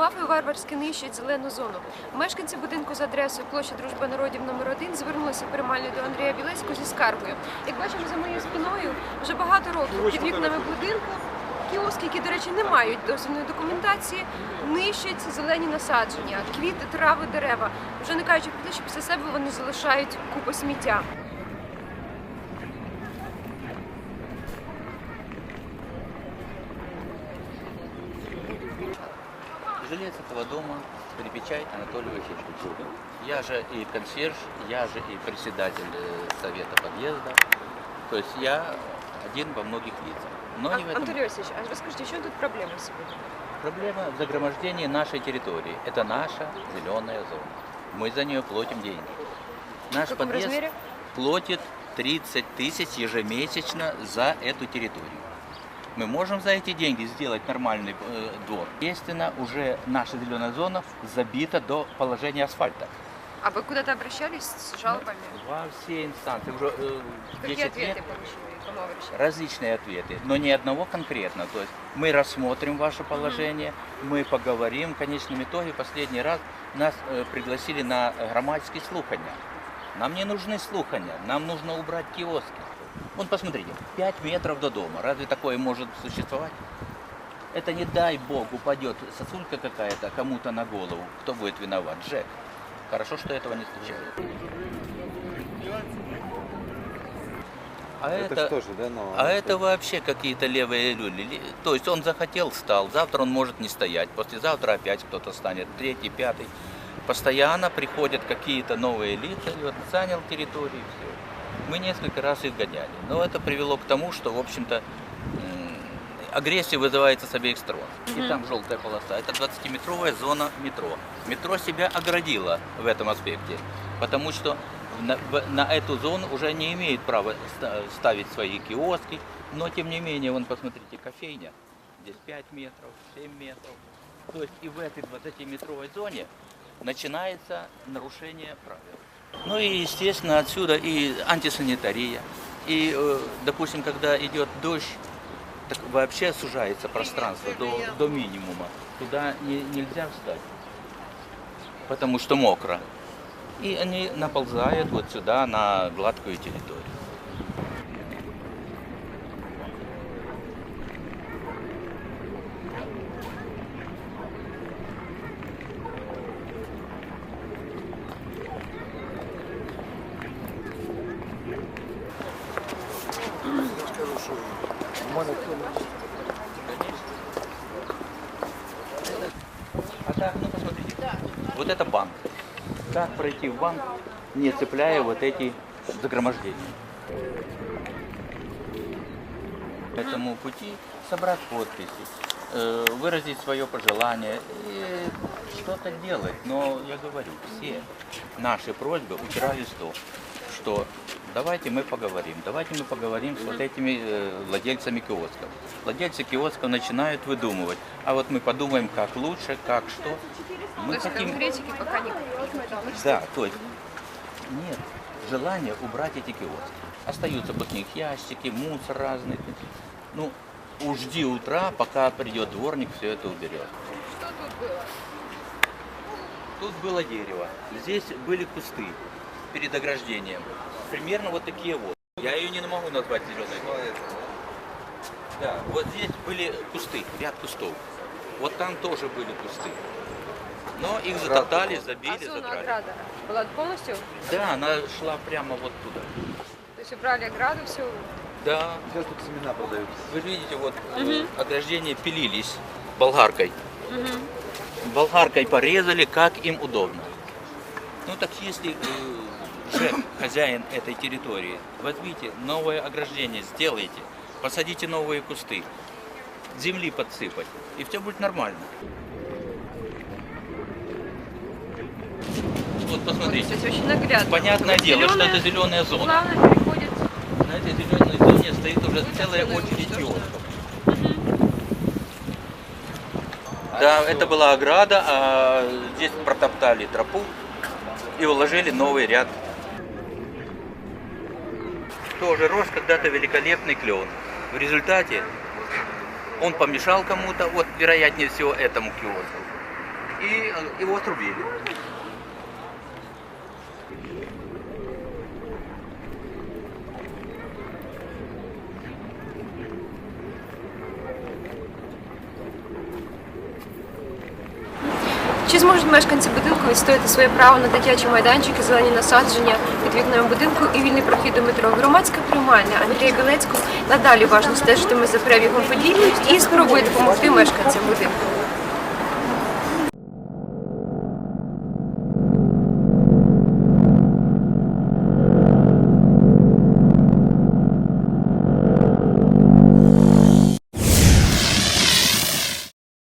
Мафи варварськи нищать зелену зону. Мешканці будинку за адресою площа Дружба народів номер 1 звернулися приймальною до Андрія Білецького зі скаргою. Як бачимо за моєю спиною, вже багато років під вікнами будинку кіоски, які, до речі, не мають дозвільної документації, нищать зелені насадження, квіти, трави, дерева. Вже не кажучи про те, що після себе вони залишають купу сміття. Жилец этого дома Припечай Анатолий Васильевич. Я же и консьерж, я же и председатель э, совета подъезда. То есть я один во многих лицах. Но не в этом Анатолій Васильович, а розкажіть, що тут проблема сьогодні? проблема в загромождении нашей территории. Это наша зеленая зона. Мы за нее платим деньги. Наш В каком подъезд размере? платит 30 тысяч ежемесячно за эту территорию. Мы можем за эти деньги сделать нормальный э, двор. Естественно, уже наша зеленая зона забита до положения асфальта. А вы куда-то обращались с жалобами? Во все инстанции. Уже э, Какие 10 ответы лет получили? различные ответы, но ни одного конкретно. То есть мы рассмотрим ваше положение, мы поговорим. В конечном итоге последний раз нас э, пригласили на громадские слухания. Нам не нужны слухания, нам нужно убрать киоски. Вон посмотрите, 5 метров до дома. Разве такое может существовать? Это не дай бог упадет сосулька какая-то кому-то на голову. Кто будет виноват? Джек. Хорошо, что этого не случилось. А Это, это, что же, да, но... а это вообще какие-то левые люди. Ли- То есть он захотел, стал, завтра он может не стоять, послезавтра опять кто-то станет, третий, пятый. Постоянно приходят какие-то новые лица, и вот занял территорию, и все. Мы несколько раз их гоняли. Но это привело к тому, что, в общем-то, агрессия вызывается с обеих сторон. И там желтая полоса. Это 20-метровая зона метро. Метро себя оградило в этом аспекте, потому что на, на эту зону уже не имеет права ста- ставить свои киоски, но тем не менее, вон посмотрите, кофейня, здесь 5 метров, 7 метров. То есть и в этой 20-метровой зоне начинается нарушение правил. Ну и, естественно, отсюда и антисанитария. И, э, допустим, когда идет дождь, так вообще сужается пространство до, до минимума. Туда не- нельзя встать, потому что мокро. И они наползают вот сюда, на гладкую территорию. А вот это банк. Как пройти в банк, не цепляя вот эти загромождения? Этому пути собрать подписи, э, выразить свое пожелание и что-то делать. Но я говорю, все наши просьбы упирались в то, что давайте мы поговорим, давайте мы поговорим с вот этими э, владельцами киосков. Владельцы киосков начинают выдумывать, а вот мы подумаем, как лучше, как что. То Мы есть хотим конкретики пока не да, то есть нет желания убрать эти киоски. Остаются после них ящики, мусор разный. Ну, уж жди утра, пока придет дворник, все это уберет. Что тут было? Тут было дерево, здесь были кусты перед ограждением. Примерно вот такие вот. Я ее не могу назвать зеленой. Да, вот здесь были кусты, ряд кустов. Вот там тоже были кусты. Но их затоптали, А забили, зона задрали. ограда была полностью? Да, она шла прямо вот туда. То есть убрали ограду, все. Да, Сейчас тут семена продаются. вы видите, вот э, ограждения пилились болгаркой. Болгаркой порезали, как им удобно. Ну так если ЖЭК, хозяин этой территории, возьмите новое ограждение, сделайте, посадите новые кусты, земли подсыпать, и все будет нормально. Вот посмотрите, Кстати, очень наглядно. понятное Вот дело, что зелёная это зеленая зона. Переходит. На этой зеленой зоне стоит уже целая целая очередь киосков. Да, это была ограда, а здесь протоптали тропу и уложили новый ряд. Тоже рос когда-то великолепный клен. В результате он помешал кому-то, вот вероятнее всего этому киоску. и э, его отрубили. Чи зможуть мешканці будинку відстояти своє право на дитячі майданчики, зелені насадження під вікнами будинку і вільний прохід до метро? Громадська приймальня Андрія Галецького надалі уважно стежитиме за перебігом подій і спробує допомогти мешканцям будинку.